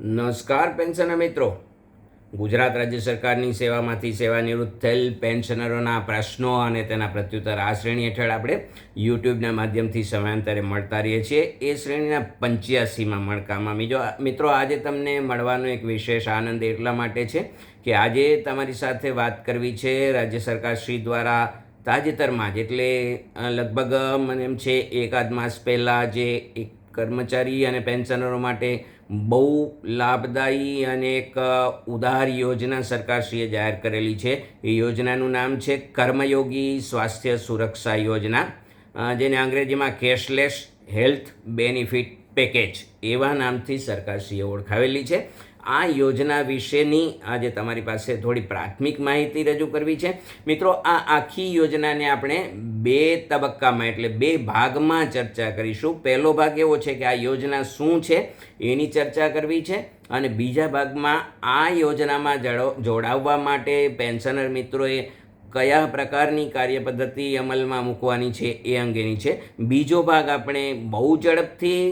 નમસ્કાર પેન્શનર મિત્રો. ગુજરાત રાજ્ય સરકારની સેવામાંથી સેવાનિવૃત્ત થયેલ પેન્શનરોના પ્રશ્નો અને તેના પ્રત્યુત્તર આ શ્રેણી હેઠળ આપણે યુટ્યુબના માધ્યમથી સમયાંતરે મળતા રહીએ છીએ. એ શ્રેણીના પંચ્યાસીમાં મણકામાં. બીજો મિત્રો, આજે તમને મળવાનો એક વિશેષ આનંદ એટલા માટે છે કે આજે તમારી સાથે વાત કરવી છે રાજ્ય સરકાર શ્રી દ્વારા તાજેતરમાં જ એટલે લગભગ મને એમ છે એકાદ માસ પહેલાં જે એક કર્મચારી અને પેન્શનરો માટે બહુ લાભદાયી અને એક ઉદાર યોજના સરકારશ્રીએ જાહેર કરેલી છે. એ યોજનાનું નામ છે કર્મયોગી સ્વાસ્થ્ય સુરક્ષા યોજના. જેને અંગ્રેજીમાં કેશલેસ હેલ્થ બેનિફિટ પેકેજ એવા નામથી સરકારશ્રીએ ઓળખાવેલી છે. આ યોજના વિશેની આજે તમારી પાસે થોડી પ્રાથમિક માહિતી રજૂ કરવી છે. મિત્રો, આ આખી યોજનાને આપણે બે તબક્કામાં એટલે બે ભાગમાં ચર્ચા કરીશું. પહેલો ભાગ એવો છે કે આ યોજના શું છે એની ચર્ચા કરવી છે અને બીજા ભાગમાં આ યોજનામાં જોડાવવા માટે પેન્શનર મિત્રોએ કયા પ્રકારની કાર્યપદ્ધતિ અમલમાં મૂકવાની છે એ અંગેની છે. બીજો ભાગ આપણે બહુ ઝડપથી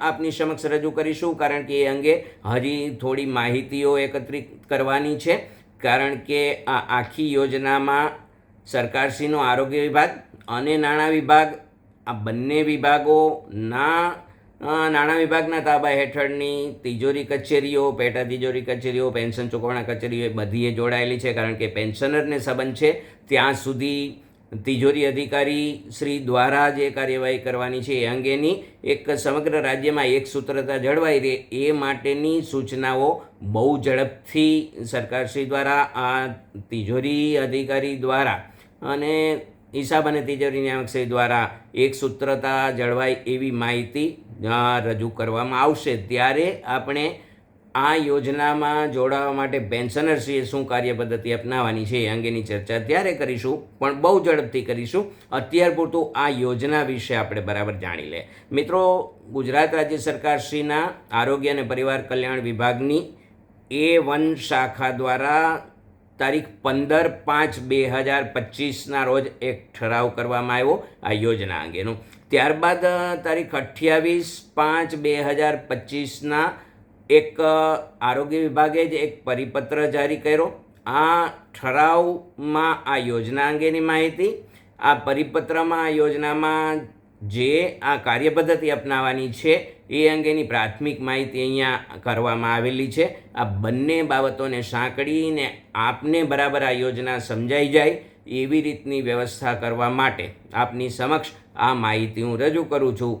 આપની સમક્ષ રજૂ કરીશું, કારણ કે એ અંગે હજી થોડી માહિતીઓ એકત્રિત કરવાની છે. કારણ કે આ આખી યોજનામાં સરકારશ્રીનો આરોગ્ય વિભાગ અને નાણાં વિભાગ, આ બંને વિભાગોના નાણાં વિભાગના તાબા હેઠળની તિજોરી કચેરીઓ, પેટા તિજોરી કચેરીઓ, પેન્શન ચૂકવણા કચેરીઓ એ બધીએ જોડાયેલી છે, કારણ કે પેન્શનરને સંબંધ છે. ત્યાં સુધી તિજોરી અધિકારી શ્રી દ્વારા જે કાર્યવાહી કરવાની છે એ અંગેની એક સમગ્ર રાજ્યમાં એક સૂત્રતા જળવાઈ રહે એ માટેની સૂચનાઓ બહુ ઝડપથી સરકારશ્રી દ્વારા, આ તિજોરી અધિકારી દ્વારા અને હિસાબ અને તિજોરી નિયામકશ્રી દ્વારા એક સૂત્રતા જળવાય એવી માહિતી રજૂ કરવામાં આવશે. ત્યારે આપણે આ યોજનામાં જોડાવા માટે પેન્શનરશ્રીએ શું કાર્યપદ્ધતિ અપનાવવાની છે એ અંગેની ચર્ચા ત્યારે કરીશું, પણ બહુ ઝડપથી કરીશું. અત્યાર પૂરતું આ યોજના વિશે આપણે બરાબર જાણી લે. મિત્રો, ગુજરાત રાજ્ય સરકારશ્રીના આરોગ્ય અને પરિવાર કલ્યાણ વિભાગની એ વન શાખા દ્વારા તારીખ પંદર પાંચ બે હજાર પચીસના રોજ એક ઠરાવ કરવામાં આવ્યો આ યોજના અંગેનો. ત્યારબાદ તારીખ અઠ્યાવીસ પાંચ બે હજાર પચીસના એક આરોગ્ય વિભાગે જ એક પરિપત્ર જારી કર્યો. આ ઠરાવમાં, આ યોજના અંગેની માહિતી, આ પરિપત્રમાં, આ યોજનામાં જે આ કાર્યપદ્ધતિ અપનાવવાની છે, એ અંગેની પ્રાથમિક માહિતી અહીંયા કરવામાં આવેલી છે. આ બંને બાબતોને સાંકળીને આપને બરાબર આ યોજના સમજાઈ જાય. એવી રીતની વ્યવસ્થા કરવા માટે આપની સમક્ષ આ માહિતી હું રજૂ કરું છું.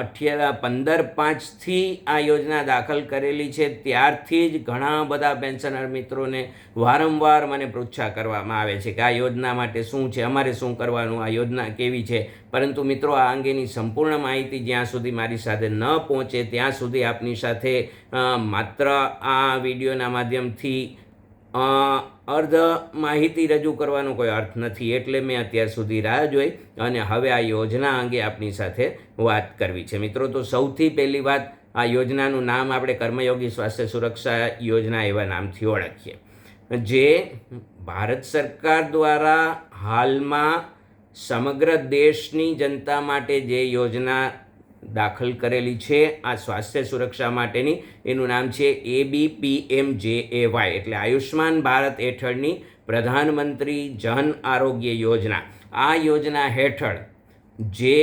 અઠ્યા પંદર પાંચથી આ યોજના દાખલ કરેલી છે. ત્યારથી જ ઘણા બધા પેન્શનર મિત્રોને વારંવાર મને પૃચ્છા કરવામાં આવે છે કે આ યોજના માટે શું છે? અમારે શું કરવાનું? આ યોજના કેવી છે? પરંતુ મિત્રો, આ અંગેની સંપૂર્ણ માહિતી જ્યાં સુધી મારી સાથે ન પહોંચે, ત્યાં સુધી આપની સાથે માત્ર આ વિડીયોના માધ્યમથી અર્ધ માહિતી રજૂ કરવાનો કોઈ અર્થ નથી. એટલે મેં અત્યાર સુધી રાહ જોઈ અને હવે આ યોજના અંગે આપની સાથે વાત કરવી છે. મિત્રો, તો સૌથી પહેલી વાત, આ યોજનાનું નામ આપણે કર્મયોગી સ્વાસ્થ્ય સુરક્ષા યોજના એવા નામથી ઓળખીએ. જે ભારત સરકાર દ્વારા હાલમાં સમગ્ર દેશની જનતા માટે જે યોજના દાખલ કરેલી છે આ સ્વાસ્થ્ય સુરક્ષા માટેની. એનું નામ છે એ બી પી એમ જે એ વાય એટલે આયુષ્માન ભારત હેઠળની પ્રધાનમંત્રી જન આરોગ્ય યોજના. આ યોજના હેઠળ જે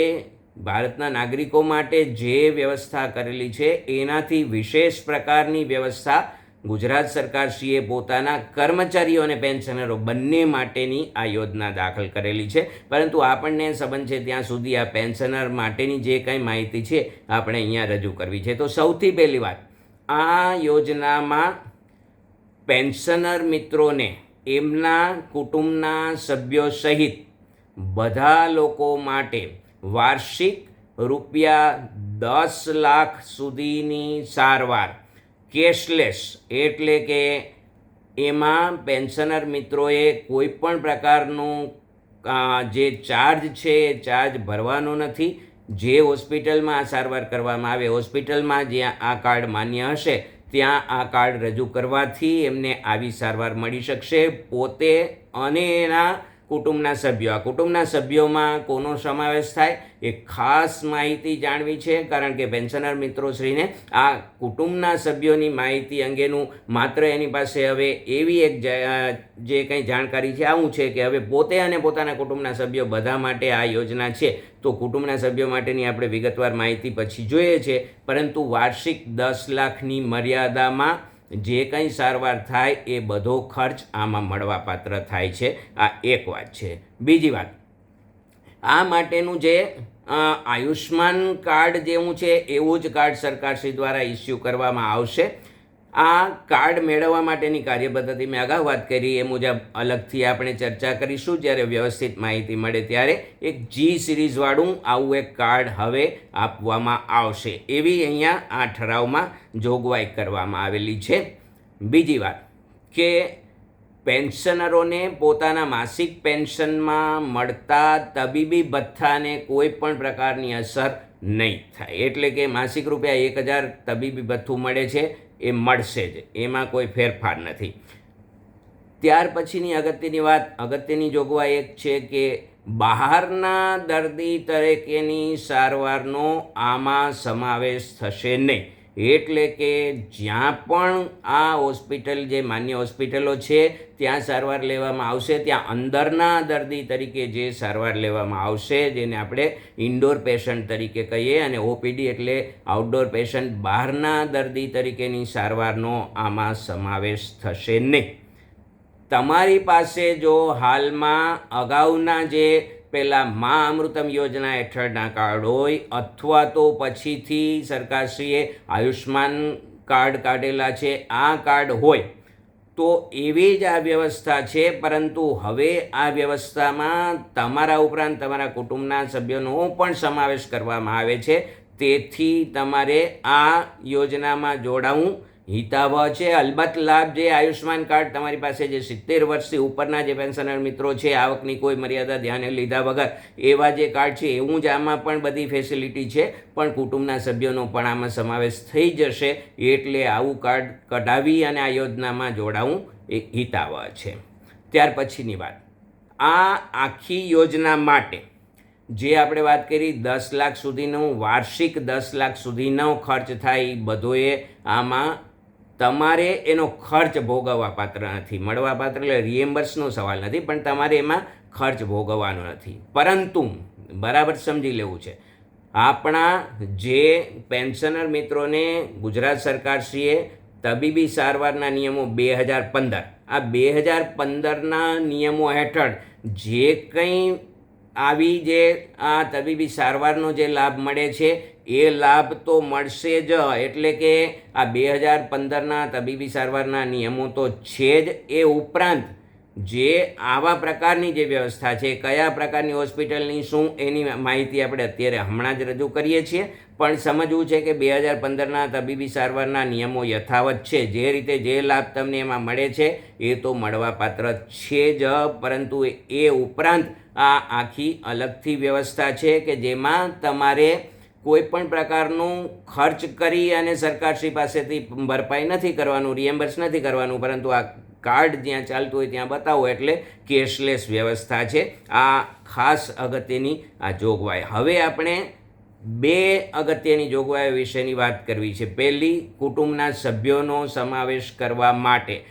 ભારતના નાગરિકો માટે જે વ્યવસ્થા કરેલી છે, એનાથી વિશેષ પ્રકારની વ્યવસ્થા ગુજરાત સરકારશ્રીએ પોતાના કર્મચારીઓ અને પેન્શનરો બંને માટેની આ યોજના દાખલ કરેલી છે. પરંતુ આપણને સંબંધ છે ત્યાં સુધી આ પેન્શનર માટેની જે કંઈ માહિતી છે આપણે અહીંયા રજૂ કરવી છે. તો સૌથી પહેલી વાત, આ યોજનામાં પેન્શનર મિત્રોને એમના કુટુંબના સભ્યો સહિત બધા લોકો માટે વાર્ષિક રૂપિયા દસ લાખ સુધીની સારવાર કેશલેસ એટલે કે એમાં પેન્શનર મિત્રોએ કોઈ પણ પ્રકારનું જે ચાર્જ છે એ ચાર્જ ભરવાનો નથી. જે હોસ્પિટલમાં આ સારવાર કરવામાં આવે, હોસ્પિટલમાં જ્યાં આ કાર્ડ માન્ય હશે, ત્યાં આ કાર્ડ રજૂ કરવાથી એમને આવી સારવાર મળી શકશે. પોતે અને એના કુટુંબના સભ્યો. આ કુટુંબના સભ્યોમાં કોનો સમાવેશ થાય એ ખાસ માહિતી જાણવી છે, કારણ કે પેન્શનર મિત્રોશ્રીને આ કુટુંબના સભ્યોની માહિતી અંગેનું માત્ર એની પાસે હવે એવી એક જ- કંઈ જાણકારી છે, આવું છે કે હવે પોતે અને પોતાના કુટુંબના સભ્યો બધા માટે આ યોજના છે. તો કુટુંબના સભ્યો માટેની આપણે વિગતવાર માહિતી પછી જોઈએ છે. પરંતુ વાર્ષિક દસ લાખની મર્યાદામાં જે કંઈ સારવાર થાય એ બધો ખર્ચ આમાં મળવાપાત્ર થાય છે. આ એક વાત છે. બીજી વાત, આ માટેનું જે આયુષ્યમાન કાર્ડ જેવું છે, એવું જ કાર્ડ સરકારશ્રી દ્વારા ઇસ્યુ કરવામાં આવશે. આ કાર્ડ મેળવવા માટેની કાર્યપદ્ધતિ મેં અગાઉ વાત કરી. એ મુજબ અલગથી આપણે ચર્ચા કરીશું. જ્યારે વ્યવસ્થિત માહિતી મળે ત્યારે એક જી સિરીઝવાળું આવું એક કાર્ડ હવે આપવામાં આવશે. એવી અહીંયા આ ઠરાવમાં જોગવાઈ કરવામાં આવેલી છે. બીજી વાત, કે પેન્શનરોને પોતાના માસિક પેન્શનમાં મળતા તબીબી ભથ્થાને કોઈ પણ પ્રકારની અસર નહીં થાય. એટલે કે માસિક રૂપિયા એક હજાર તબીબી ભથ્થું મળે છે. એ મળશે જ. એમાં કોઈ ફેરફાર નથી. ત્યાર પછીની અગત્યની વાત, અગત્યની જોગવાઈ એક છે કે બહારના દર્દી તરીકેની સારવારનો આમાં સમાવેશ થશે નહીં. એટલે કે જ્યાં પણ આ હોસ્પિટલ જે માન્ય હોસ્પિટલો છે, ત્યાં સારવાર લેવામાં આવશે. ત્યાં અંદરના દર્દી તરીકે જે સારવાર લેવામાં આવશે, જેને આપણે ઇન્ડોર પેશન્ટ તરીકે કહીએ અને ઓપીડી એટલે આઉટડોર પેશન્ટ, બહારના દર્દી તરીકેની સારવારનો આમાં સમાવેશ થશે નહીં. તમારી પાસે જો હાલમાં અગાઉના જે પેલા મા અમૃતમ યોજના હેઠળના કાર્ડ હોય અથવા તો પછીથી સરકારશ્રીએ આયુષ્માન કાર્ડ કાઢેલા છે, આ કાર્ડ હોય, તો એવી જ આ વ્યવસ્થા છે. પરંતુ હવે આ વ્યવસ્થામાં તમારા ઉપરાંત તમારા કુટુંબના સભ્યોનો પણ સમાવેશ કરવામાં આવે છે. તેથી તમારે આ યોજનામાં જોડાવું હિતાવહ છે, અલબત્ત લાભ જે આયુષ્માન કાર્ડ તમારી પાસે જે સિત્તેર વર્ષથી ઉપરના જે પેન્શનર મિત્રો છે, આવકની કોઈ મર્યાદા ધ્યાને લીધા વગર, એવા જે કાર્ડ છે, એવું જ આમાં પણ બધી ફેસિલિટી છે, પણ કુટુંબના સભ્યોનો પણ આમાં સમાવેશ થઈ જશે, એટલે આવું કાર્ડ કઢાવી અને આ યોજનામાં જોડાવું એ હિતાવહ છે. ત્યાર પછીની વાત. આ આખી યોજના માટે જે આપણે વાત કરી, દસ લાખ સુધીનું, વાર્ષિક દસ લાખ સુધીનો ખર્ચ થાય એ બધોએ આમાં તમારે એનો ખર્ચ ભોગવવા પાત્ર નથી, મળવા પાત્ર એટલે રિએમ્બર્સનો સવાલ નથી, પણ તમારે એમાં ખર્ચ ભોગવવાનો નથી. પરંતુ, બરાબર સમજી લેવું છે, આપણા જે પેન્શનર મિત્રોને ગુજરાત સરકારશ્રીએ તબીબી સારવારના નિયમો બે હજાર પંદર, આ બે હજાર પંદરના નિયમો હેઠળ જે કંઈ આવી જે આ તબીબી સારવારનો જે લાભ મળે છે એ લાભ તો મળશે જ, એટલે કે આ બે હજાર પંદરના તબીબી સારવારના નિયમો તો છે જ. એ ઉપરાંત જે આવા પ્રકારની જે વ્યવસ્થા છે, કયા પ્રકારની હોસ્પિટલની શું, એની માહિતી આપણે અત્યારે હમણાં જ રજૂ કરીએ છીએ. પણ સમજવું છે કે બે હજાર પંદરના તબીબી સારવારના નિયમો યથાવત છે. જે રીતે જે લાભ તમને એમાં મળે છે, એ તો મળવાપાત્ર છે જ. પરંતુ એ ઉપરાંત આ આખી અલગથી વ્યવસ્થા છે કે જેમાં તમારે કોઈ પણ પ્રકારનું ખર્ચ કરી અને સરકારશ્રી પાસેથી ભરપાઈ નથી કરવાનું રિએમ્બર્સ નથી કરવાનું, પરંતુ આ કાર્ડ જ્યાં ચાલતું હોય ત્યાં બતાવો એટલે કેશલેસ વ્યવસ્થા છે. આ ખાસ અગત્યની આ જોગવાઈ. હવે આપણે બે અગત્યની જોગવાઈઓ વિશેની વાત કરવી છે. પહેલી, કુટુંબના સભ્યોનો સમાવેશ કરવા માટે.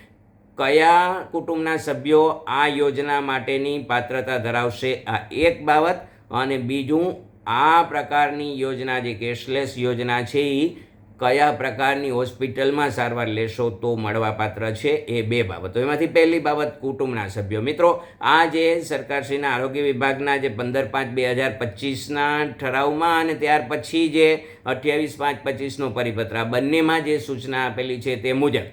કયા કુટુંબના સભ્યો આ યોજના માટેની પાત્રતા ધરાવશે? આ એક બાબત. અને બીજું આ પ્રકારની યોજના જે કેશલેસ યોજના છે એ કયા પ્રકારની હોસ્પિટલમાં સારવાર લેશો તો મળવાપાત્ર છે એ બે બાબતો. એમાંથી પહેલી બાબત કુટુંબના સભ્યો. મિત્રો, આ જે સરકારશ્રીના આરોગ્ય વિભાગના જે પંદર પાંચ બે હજાર પચીસના ઠરાવમાં અને ત્યાર પછી જે અઠ્યાવીસ પાંચ પચીસનો પરિપત્ર બંનેમાં જે સૂચના આપેલી છે તે મુજબ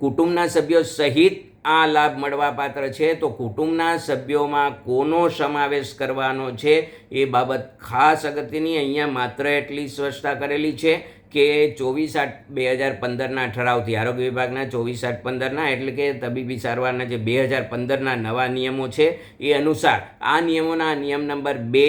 કુટુંબના સભ્યો સહિત આ લાભ મળવાપાત્ર છે તો કુટુંબના સભ્યોમાં કોનો સમાવેશ કરવાનો છે એ બાબત ખાસ અગત્યની અહીંયા માત્ર એટલી સ્પષ્ટતા કરેલી છે કે ચોવીસ આઠ બે હજાર પંદરના ઠરાવથી આરોગ્ય વિભાગના ચોવીસ આઠ પંદરના એટલે કે તબીબી સારવારના જે બે હજાર પંદરના નવા નિયમો છે એ અનુસાર આ નિયમોના નિયમ નંબર બે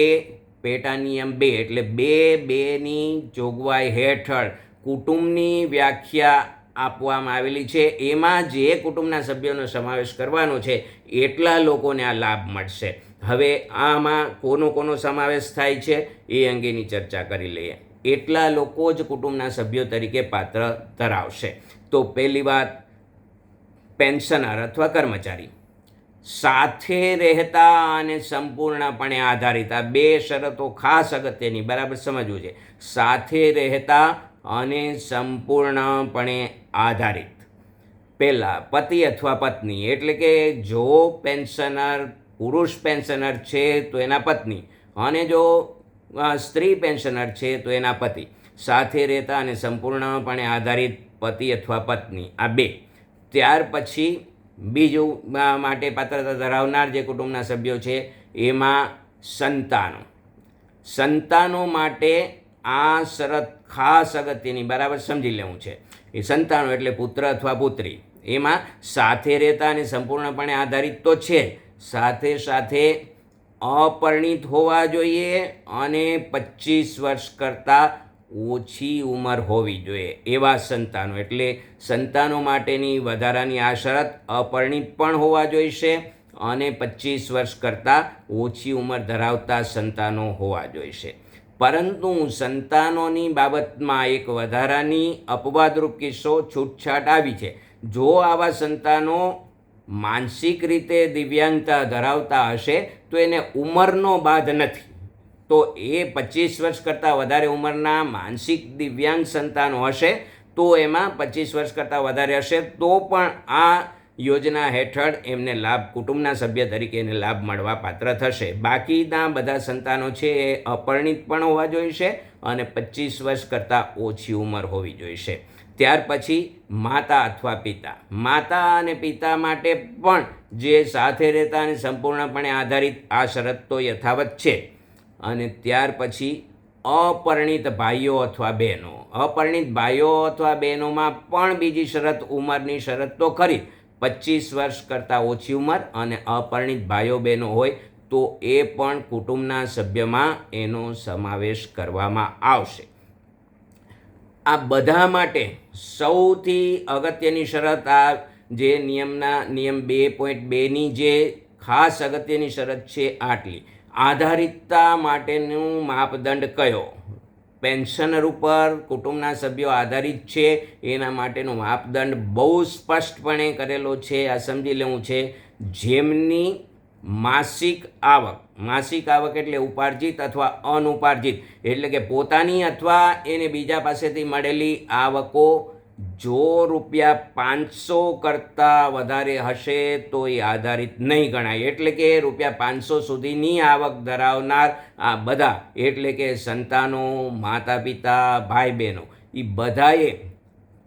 પેટા નિયમ બે એટલે બે બેની જોગવાઈ હેઠળ કુટુંબની વ્યાખ્યા આપવામાં આવેલી છે. એમાં જે કુટુંબના સભ્યોનો સમાવેશ કરવાનો છે, એટલા લોકોને આ લાભ મળશે. હવે આમાં કોનો કોનો સમાવેશ થાય છે, એ અંગેની ચર્ચા કરી લઈએ. એટલા લોકો જ કુટુંબના સભ્યો તરીકે પાત્ર ધરાવશે. તો પહેલી વાત, પેન્શનર અથવા કર્મચારી. સાથે રહેતા અને સંપૂર્ણપણે આધારિત. આ બે શરતો ખાસ અગત્યની, બરાબર સમજવું છે. સાથે રહેતા અને સંપૂર્ણપણે આધારિત. પહેલાં પતિ અથવા પત્ની, એટલે કે જો પેન્શનર, પુરુષ પેન્શનર છે તો એના પત્ની અને જો સ્ત્રી પેન્શનર છે તો એના પતિ. સાથે રહેતા અને સંપૂર્ણપણે આધારિત પતિ અથવા પત્ની આ બે. ત્યાર પછી બીજું માટે પાત્રતા ધરાવનાર જે કુટુંબના સભ્યો છે એમાં સંતાનો. સંતાનો માટે આ શરત ખાસ અગત્યની, બરાબર સમજી લેવું છે. એ સંતાનો એટલે પુત્ર અથવા પુત્રી. એમાં સાથે રહેતા અને સંપૂર્ણપણે આધારિત તો છે. સાથે સાથે અપરિણિત હોવા જોઈએ અને પચીસ વર્ષ કરતાં ઓછી ઉંમર હોવી જોઈએ. એવા સંતાનો એટલે સંતાનો માટેની વધારાની આ શરત અપરિણિત પણ હોવા જોઈશે અને પચીસ વર્ષ કરતાં ઓછી ઉંમર ધરાવતા સંતાનો હોવા જોઈશે. પરંતુ સંતાનોની બાબતમાં એક વધારાની અપવાદરૂપ કિસ્સો છૂટછાટ આવી છે. જો આવા સંતાનો માનસિક રીતે દિવ્યાંગતા ધરાવતા હશે, તો એને ઉંમરનો બાદ નથી. તો એ પચીસ વર્ષ કરતાં વધારે ઉંમરના માનસિક દિવ્યાંગ સંતાનો હશે, તો એમાં પચીસ વર્ષ કરતાં વધારે હશે, તો પણ આ યોજના હેઠળ એમને લાભ કુટુંબના સભ્ય તરીકે એને લાભ મળવા પાત્ર થશે. બાકીના બધા સંતાનો છે એ અપરિણિત પણ હોવા જોઈશે અને પચીસ વર્ષ કરતાં ઓછી ઉંમર હોવી જોઈશે. ત્યાર પછી માતા અથવા પિતા. માતા અને પિતા માટે પણ જે સાથે રહેતા અને સંપૂર્ણપણે આધારિત આ શરત તો યથાવત છે. અને ત્યાર પછી અપરિણિત ભાઈઓ અથવા બહેનો. અપરિણિત ભાઈઓ અથવા બહેનોમાં પણ બીજી શરત, ઉંમરની શરત તો ખરી પચીસ વર્ષ કરતાં ઓછી ઉંમર અને અપરિણિત ભાઈઓ બહેનો હોય તો એ પણ કુટુંબના સભ્યમાં એનો સમાવેશ કરવામાં આવશે. આ બધા માટે સૌથી અગત્યની શરત આ જે નિયમના, નિયમ બે પોઈન્ટ બેની જે ખાસ અગત્યની શરત છે આટલી. આધારિતતા માટેનું માપદંડ કયો? પેન્શનર ઉપર કુટુંબના સભ્યો આધારિત છે. એના માટેનો માપદંડ બહુ સ્પષ્ટપણે કરેલો છે. આ સમજી લેવું છે. જેમની માસિક આવક માસિક આવક એટલે ઉપાર્જિત અથવા અનુપાર્જિત, એટલે કે પોતાની અથવા એને બીજા પાસેથી મળેલી આવકો જો રૂપિયા પાંચસો કરતાં વધારે હશે તો એ આધારિત નહીં ગણાય. એટલે કે રૂપિયા પાંચસો સુધીની આવક ધરાવનાર આ બધા, એટલે કે સંતાનો માતા પિતા ભાઈ બહેનો એ બધાએ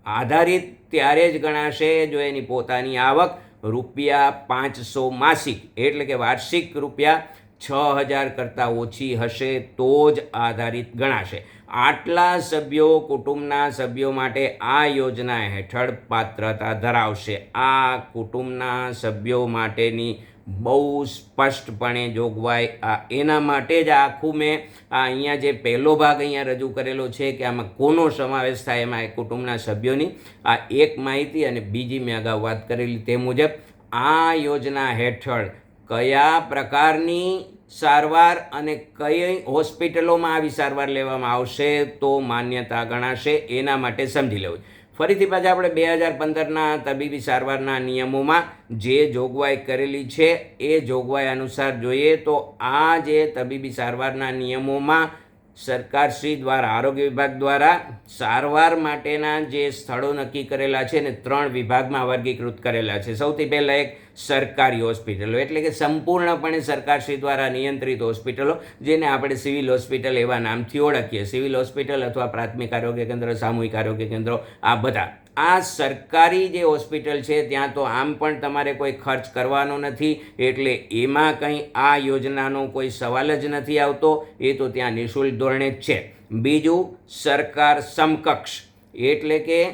આધારિત ત્યારે જ ગણાશે જો એની પોતાની આવક રૂપિયા પાંચસો માસિક, એટલે કે વાર્ષિક રૂપિયા છ હજાર કરતાં ઓછી હશે તો જ આધારિત ગણાશે. આટલા સભ્યો કુટુંબના સભ્યો માટે આ યોજના હેઠળ પાત્રતા ધરાવશે. આ કુટુંબના સભ્યો માટેની બહુ સ્પષ્ટપણે જોગવાઈ. આ એના માટે જ આખું મેં આ અહીંયા જે પહેલો ભાગ અહીંયા રજૂ કરેલો છે કે આમાં કોનો સમાવેશ થાય એમાં એ કુટુંબના સભ્યોની. આ એક માહિતી અને બીજી મેં અગાઉ વાત કરેલી તે મુજબ આ યોજના હેઠળ કયા પ્રકારની સારવાર અને કઈ હોસ્પિટલોમાં આવી સારવાર લેવામાં આવશે તો માન્યતા ગણાશે એના માટે સમજી લેવું ફરીથી પાછા આપણે બે હજાર પંદરના તબીબી સારવારના નિયમોમાં જે જોગવાઈ કરેલી છે એ જોગવાઈ અનુસાર જોઈએ તો આ જે તબીબી સારવારના નિયમોમાં સરકારશ્રી દ્વારા, આરોગ્ય વિભાગ દ્વારા સારવાર માટેના જે સ્થળો નક્કી કરેલા છે ને ત્રણ વિભાગમાં વર્ગીકૃત કરેલા છે. સૌથી પહેલાં એક સરકારી હોસ્પિટલો. એટલે કે સંપૂર્ણપણે સરકારશ્રી દ્વારા નિયંત્રિત હોસ્પિટલો, જેને આપણે સિવિલ હોસ્પિટલ એવા નામથી ઓળખીએ. સિવિલ હોસ્પિટલ અથવા પ્રાથમિક આરોગ્ય કેન્દ્ર, સામૂહિક આરોગ્ય કેન્દ્રો, આ બધા. આ સરકારી જે હોસ્પિટલ છે, ત્યાં તો આમ પણ તમારે કોઈ ખર્ચ કરવાનો નથી. એટલે એમાં કંઈ આ યોજનાનો કોઈ સવાલ જ નથી આવતો. એ તો ત્યાં નિઃશુલ્ક ધોરણે જ છે. બીજું, સરકાર સમકક્ષ. એટલે કે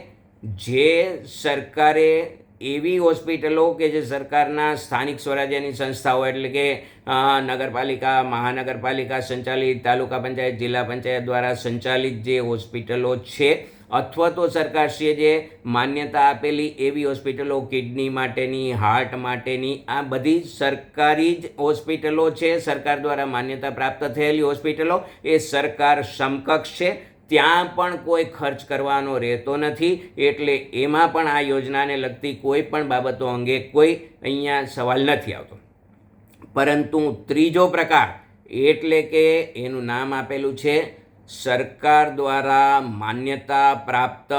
જે સરકારે એવી હોસ્પિટલો કે જે સરકારના સ્થાનિક સ્વરાજ્યની સંસ્થાઓ એટલે કે નગરપાલિકા, મહાનગરપાલિકા સંચાલિત, તાલુકા પંચાયત, જિલ્લા પંચાયત દ્વારા સંચાલિત જે હોસ્પિટલો છે, અથવા તો સરકારશ્રીએ જે માન્યતા આપેલી એવી હોસ્પિટલો, કિડની માટેની, હાર્ટ માટેની, આ બધી સરકારી જ હોસ્પિટલો છે. સરકાર દ્વારા માન્યતા પ્રાપ્ત થયેલી હોસ્પિટલો. એ સરકાર સમકક્ષ છે. ત્યાં પણ કોઈ ખર્ચ કરવાનો રહેતો નથી, એટલે એમાં પણ આ યોજનાને લગતી કોઈ પણ બાબતો અંગે કોઈ અહીંયા સવાલ નથી આવતો. પરંતુ ત્રીજો પ્રકાર એટલે કે એનું નામ આપેલું છે, સરકાર દ્વારા માન્યતા પ્રાપ્ત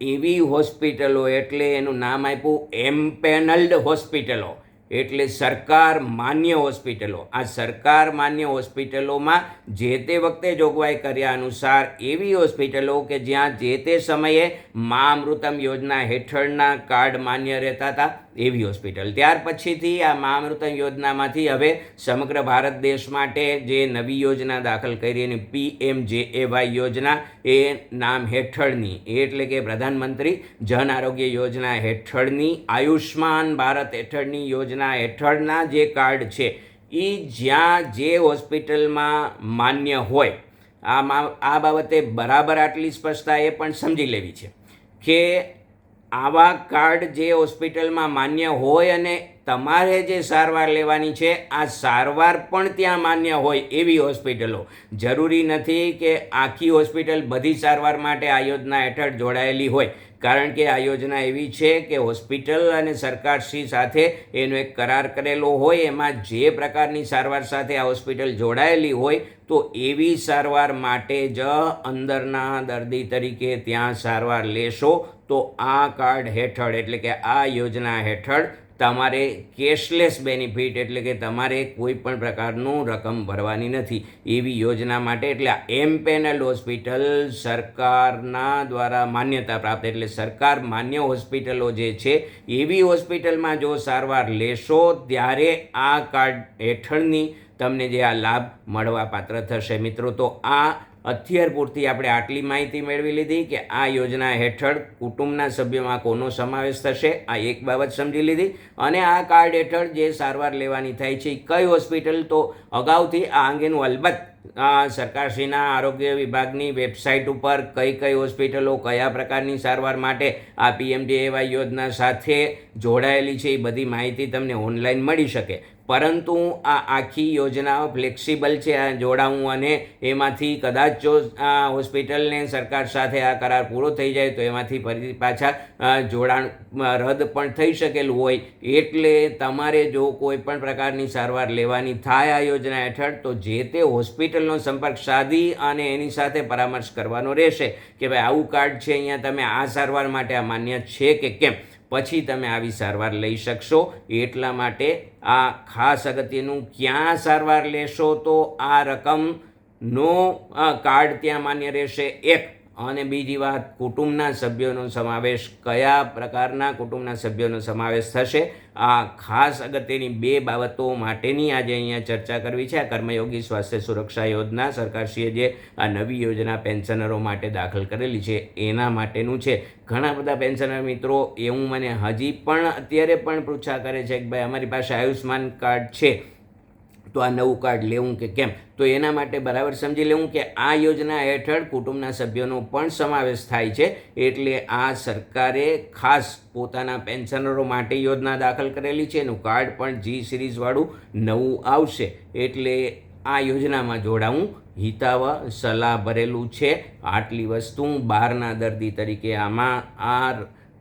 એવી હોસ્પિટલો એટલે એનું નામ આપ્યું, એમ્પેનલ્ડ હોસ્પિટલો. એટલે સરકાર માન્ય હોસ્પિટલો. આ સરકાર માન્ય હોસ્પિટલોમાં જે તે વખતે જોગવાઈ કર્યા અનુસાર એવી હોસ્પિટલો કે જ્યાં જે તે સમયે મા અમૃતમ યોજના હેઠળના કાર્ડ માન્ય રહેતા હતા. એવી હોસ્પિટલ. ત્યાર પછીથી આ મા યોજનામાંથી હવે સમગ્ર ભારત દેશ માટે જે નવી યોજના દાખલ કરી એની પી એમ જે એ વાય યોજના એ નામ હેઠળની, એટલે કે પ્રધાનમંત્રી જન આરોગ્ય યોજના હેઠળની, આયુષ્માન ભારત હેઠળની યોજના હેઠળના જે કાર્ડ છે એ જ્યાં જે હોસ્પિટલમાં માન્ય હોય આમાં આ બાબતે બરાબર આટલી સ્પષ્ટતા એ પણ સમજી લેવી છે કે આવા કાર્ડ જે હોસ્પિટલમાં માન્ય હોય અને તમારે જે સારવાર લેવાની છે, આ સારવાર પણ ત્યાં માન્ય હોય એવી હોસ્પિટલો. જરૂરી નથી કે આખી હોસ્પિટલ બધી સારવાર માટે આ યોજના હેઠળ જોડાયેલી હોય. કારણ કે આ યોજના એવી છે કે હોસ્પિટલ અને સરકારશ્રી સાથે એનો એક કરાર કરેલો હોય, એમાં જે પ્રકારની સારવાર સાથે આ હોસ્પિટલ જોડાયેલી હોય, તો એવી સારવાર માટે જ અંદરના દર્દી તરીકે ત્યાં સારવાર લેશો. તો આ કાર્ડ હેઠળ, એટલે કે આ યોજના હેઠળ તમારે કેશલેસ બેનિફિટ એટલે કે તમારે કોઈ પણ પ્રકારનું રકમ ભરવાની નથી. એવી યોજના માટે એટલે એમ પેનલ હોસ્પિટલ સરકારના દ્વારા માન્યતા પ્રાપ્ત એટલે સરકાર માન્ય હોસ્પિટલો જે છે, એવી હોસ્પિટલમાં જો સારવાર લેશો, ત્યારે આ કાર્ડ હેઠળની તમને જે આ લાભ મળવા પાત્ર થશે. મિત્રો, તો આ અત્યાર પૂરતી આપણે આટલી માહિતી મેળવી લીધી કે આ યોજના હેઠળ કુટુંબના સભ્યોમાં કોનો સમાવેશ થશે, આ એક બાબત સમજી લીધી. અને આ કાર્ડ હેઠળ જે સારવાર લેવાની થાય છે કઈ હોસ્પિટલ? તો અગાઉથી આ અંગેનું અલબત્ત સરકારશ્રીના આરોગ્ય વિભાગની વેબસાઇટ ઉપર કઈ કઈ હોસ્પિટલો કયા પ્રકારની સારવાર માટે આ પીએમડીએવાય યોજના સાથે જોડાયેલી છે એ બધી માહિતી તમને ઓનલાઈન મળી શકે. પરંતુ આ આખી યોજના ફ્લેક્સિબલ છે, આ જોડાવું અને એમાંથી કદાચ જો આ હોસ્પિટલને સરકાર સાથે આ કરાર પૂરો થઈ જાય તો એમાંથી ફરી પાછા જોડાણ રદ પણ થઈ શકેલું હોય. એટલે તમારે જો કોઈ પણ પ્રકારની સારવાર લેવાની થાય આ યોજના હેઠળ, તો જે તે હોસ્પિટલનો સંપર્ક સાધી અને એની સાથે પરામર્શ કરવાનો રહેશે કે ભાઈ આવું કાર્ડ છે, અહીંયા તમે આ સારવાર માટે આ માન્ય છે કે કેમ? પછી તમે આવી સારવાર લઈ શકશો. એટલા માટે આ ખાસ અગત્યનું ક્યાં સારવાર લેશો તો આ રકમનો કાર્ડ ત્યાં માન્ય રહેશે. એક અને બીજી વાત, કુટુંબના સભ્યોનો સમાવેશ કયા પ્રકારના કુટુંબના સભ્યોનો સમાવેશ થશે? આ ખાસ અગત્યની બે બાબતો માટેની આજે અહીંયા ચર્ચા કરવી છે. આ કર્મયોગી સ્વાસ્થ્ય સુરક્ષા યોજના સરકારશ્રીએ જે આ નવી યોજના પેન્શનરો માટે દાખલ કરેલી છે, એના માટેનું છે. ઘણા બધા પેન્શનર મિત્રો એવું મને હજી પણ અત્યારે પણ પૂછા કરે છે કે ભાઈ અમારી પાસે આયુષ્યમાન કાર્ડ છે. તો આ નવું કાર્ડ લેવું કે કેમ? તો એના માટે બરાબર સમજી લેવું કે આ યોજના હેઠળ કુટુંબના સભ્યોનો પણ સમાવેશ થાય છે. એટલે આ સરકારે ખાસ પોતાના પેન્શનરો માટે યોજના દાખલ કરેલી છે. એનું કાર્ડ પણ જી સિરીઝવાળું નવું આવશે. એટલે આ યોજનામાં જોડાવું. હિતાવ સલાહ ભરેલું છે. આટલી વસ્તુ બહારના દર્દી તરીકે આમાં આ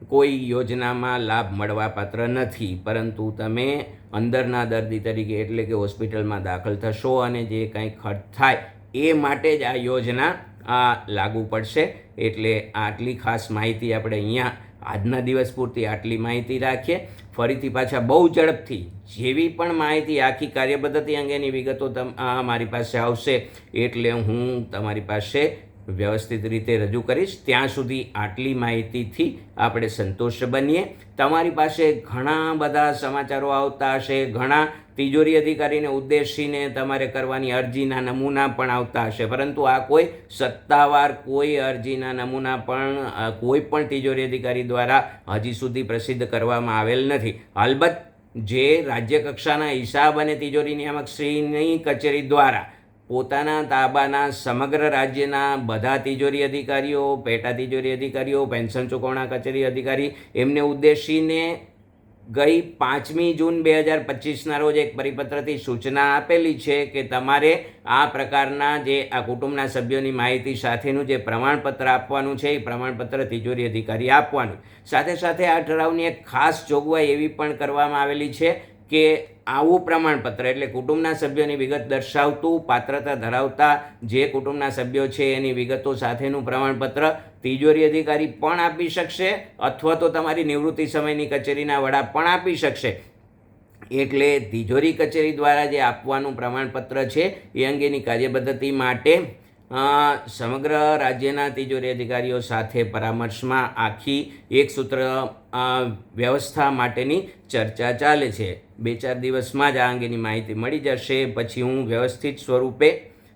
કોઈ યોજનામાં લાભ મળવાપાત્ર નથી. પરંતુ તમે અંદરના દર્દી તરીકે એટલે કે હોસ્પિટલમાં દાખલ થશો અને જે કાંઈ ખર્ચ થાય એ માટે જ આ યોજના, આ લાગુ પડશે. એટલે આટલી ખાસ માહિતી આપણે અહીંયા આજના દિવસ પૂરતી આટલી માહિતી રાખીએ. ફરીથી પાછા બહુ ઝડપથી જેવી પણ માહિતી આખી કાર્યપદ્ધતિ અંગેની વિગતો તમ મારી પાસે આવશે. એટલે હું તમારી પાસે વ્યવસ્થિત રીતે રજૂ કરીશ. ત્યાં સુધી આટલી માહિતીથી આપણે સંતોષ બનીએ. તમારી પાસે ઘણા બધા સમાચારો આવતા હશે, ઘણા તિજોરી અધિકારીને ઉદ્દેશીને તમારે કરવાની અરજીના નમૂના પણ આવતા હશે. પરંતુ આ કોઈ સત્તાવાર કોઈ અરજીના નમૂના પણ કોઈ પણ તિજોરી અધિકારી દ્વારા હજી સુધી પ્રસિદ્ધ કરવામાં આવેલ નથી. અલબત્ત જે રાજ્ય કક્ષાના હિસાબ અને તિજોરી નિયામક શ્રીની કચેરી દ્વારા પોતાના તાબાના સમગ્ર રાજ્યના બધા તિજોરી અધિકારીઓ, પેટા તિજોરી અધિકારીઓ, પેન્શન ચૂકવણા કચેરી અધિકારી એમને ઉદ્દેશીને ગઈ પાંચમી જૂન બે હજાર પચીસના રોજ એક પરિપત્રથી સૂચના આપેલી છે કે તમારે આ પ્રકારના જે આ કુટુંબના સભ્યોની માહિતી સાથેનું જે પ્રમાણપત્ર આપવાનું છે, એ પ્રમાણપત્ર તિજોરી અધિકારી આપવાનું. સાથે સાથે આ ઠરાવની એક ખાસ જોગવાઈ એવી પણ કરવામાં આવેલી છે કે આવું પ્રમાણપત્ર એટલે કુટુંબના સભ્યોની વિગત દર્શાવતું, પાત્રતા ધરાવતા જે કુટુંબના સભ્યો છે એની વિગતો સાથેનું પ્રમાણપત્ર તિજોરી અધિકારી પણ આપી શકશે અથવા તો તમારી નિવૃત્તિ સમયની કચેરીના વડા પણ આપી શકશે. એટલે તિજોરી કચેરી દ્વારા જે આપવાનું પ્રમાણપત્ર છે એ અંગેની કાર્યપદ્ધતિ માટે સમગ્ર રાજ્યના તિજોરી અધિકારીઓ સાથે પરામર્શમાં આખી એક સૂત્ર વ્યવસ્થા માટેની ચર્ચા ચાલે છે. બે ચાર દિવસમાં જ આ અંગેની માહિતી મળી જશે. પછી હું વ્યવસ્થિત સ્વરૂપે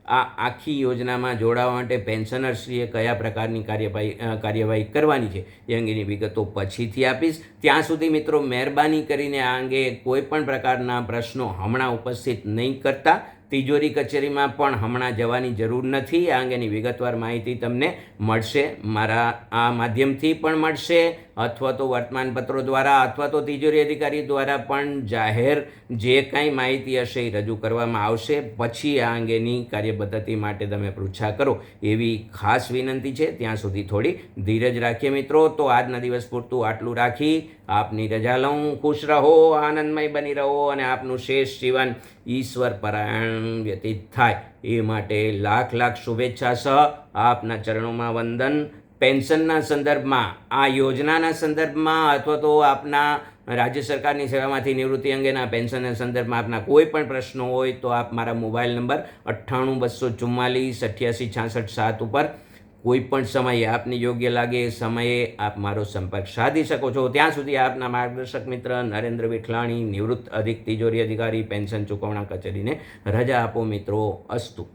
આ આખી યોજનામાં જોડાવા માટે પેન્શનરશ્રીએ કયા પ્રકારની કાર્યવાહી કાર્યવાહી કરવાની છે એ અંગેની વિગતો પછીથી આપીશ. ત્યાં સુધી મિત્રો, મહેરબાની કરીને આ અંગે કોઈ પણ પ્રકારના પ્રશ્નો હમણાં ઉપસ્થિત નહીં કરતા. તિજોરી કચેરીમાં પણ હમણાં જવાની જરૂર નથી. આ અંગેની વિગતવાર માહિતી તમને મળશે. મારા આ માધ્યમથી પણ મળશે. અથવા તો વર્તમાનપત્રો દ્વારા અથવા તો તિજોરી અધિકારી દ્વારા પણ જાહેર જે કાંઈ માહિતી હશે એ રજૂ કરવામાં આવશે. પછી આ અંગેની કાર્યપદ્ધતિ માટે તમે પૃચ્છા કરો એવી ખાસ વિનંતી છે. ત્યાં સુધી થોડી ધીરજ રાખીએ મિત્રો. તો આજના દિવસ પૂરતું આટલું રાખી આપની રજા લઉં. ખુશ રહો, આનંદમય બની રહો અને આપનું શેષ જીવન ઈશ્વર પરાયણ વ્યતીત થાય. એ માટે લાખ લાખ શુભેચ્છા સહ આપના ચરણોમાં વંદન. પેન્શનના સંદર્ભમાં, આ યોજનાના સંદર્ભમાં અથવા તો આપના રાજ્ય સરકારની સેવામાંથી નિવૃત્તિ અંગેના પેન્શનના સંદર્ભમાં આપના કોઈ પણ પ્રશ્નો હોય તો આપ મારા મોબાઈલ નંબર અઠ્ઠાણું બસો ચુમ્માલીસ અઠ્યાસી છાસઠ સાત ઉપર કોઈ પણ સમયે આપને યોગ્ય લાગે એ સમયે આપ મારો સંપર્ક સાધી શકો છો. ત્યાં સુધી આપના માર્ગદર્શક મિત્ર નરેન્દ્ર વિઠલાણી, નિવૃત્ત અધિક તિજોરી અધિકારી, પેન્શન ચૂકવણા કચેરીને રજા આપો મિત્રો. અસ્તુ.